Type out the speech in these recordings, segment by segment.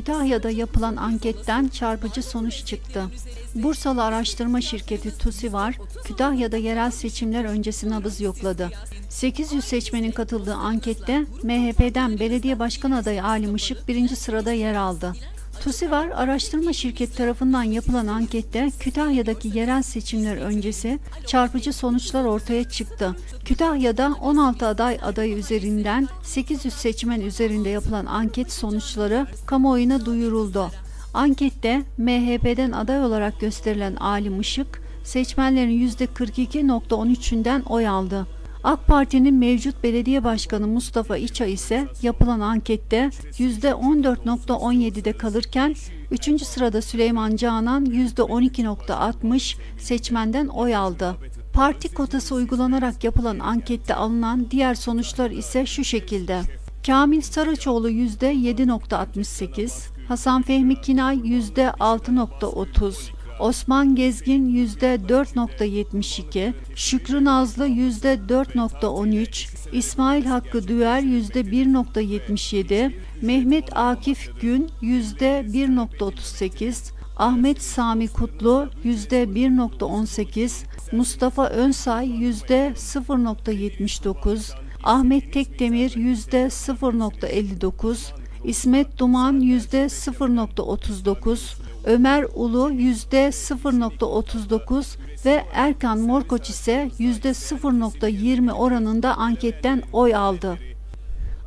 Kütahya'da yapılan anketten çarpıcı sonuç çıktı. Bursalı araştırma şirketi TUSİVAR, Kütahya'da yerel seçimler öncesi nabız yokladı. 800 seçmenin katıldığı ankette MHP'den belediye başkan adayı Ali Işık birinci sırada yer aldı. TUSİVAR araştırma şirketi tarafından yapılan ankette Kütahya'daki yerel seçimler öncesi çarpıcı sonuçlar ortaya çıktı. Kütahya'da 16 aday adayı üzerinden 800 seçmen üzerinde yapılan anket sonuçları kamuoyuna duyuruldu. Ankette MHP'den aday olarak gösterilen Ali Işık seçmenlerin %42.13'ünden oy aldı. AK Parti'nin mevcut belediye başkanı Mustafa İça ise yapılan ankette %14.17'de kalırken 3. sırada Süleyman Canan %12.60 seçmenden oy aldı. Parti kotası uygulanarak yapılan ankette alınan diğer sonuçlar ise şu şekilde. Kamil Saraçoğlu %7.68, Hasan Fehmi Kinay %6.30, Osman Gezgin %4.72, Şükrü Nazlı %4.13, İsmail Hakkı Düer %1.77, Mehmet Akif Gün %1.38, Ahmet Sami Kutlu %1.18, Mustafa Önsay %0.79, Ahmet Tekdemir %0.59, İsmet Duman %0.39, Ömer Ulu %0.39 ve Erkan Morkoç ise %0.20 oranında anketten oy aldı.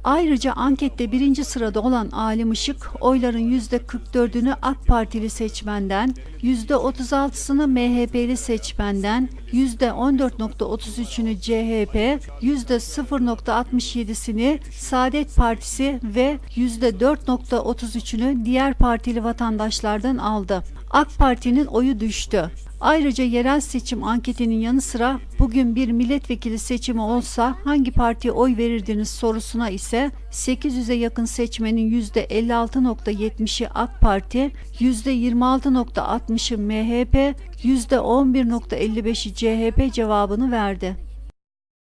Ayrıca ankette birinci sırada olan Alim Işık oyların %44'ünü AK Partili seçmenden, %36'sını MHP'li seçmenden, %14.33'ünü CHP, %0.67'sini Saadet Partisi ve %4.33'ünü diğer partili vatandaşlardan aldı. AK Parti'nin oyu düştü. Ayrıca yerel seçim anketinin yanı sıra bugün bir milletvekili seçimi olsa hangi partiye oy verirdiniz sorusuna ise 800'e yakın seçmenin %56.70'i AK Parti, %26.60'ı MHP, %11.55'i CHP cevabını verdi.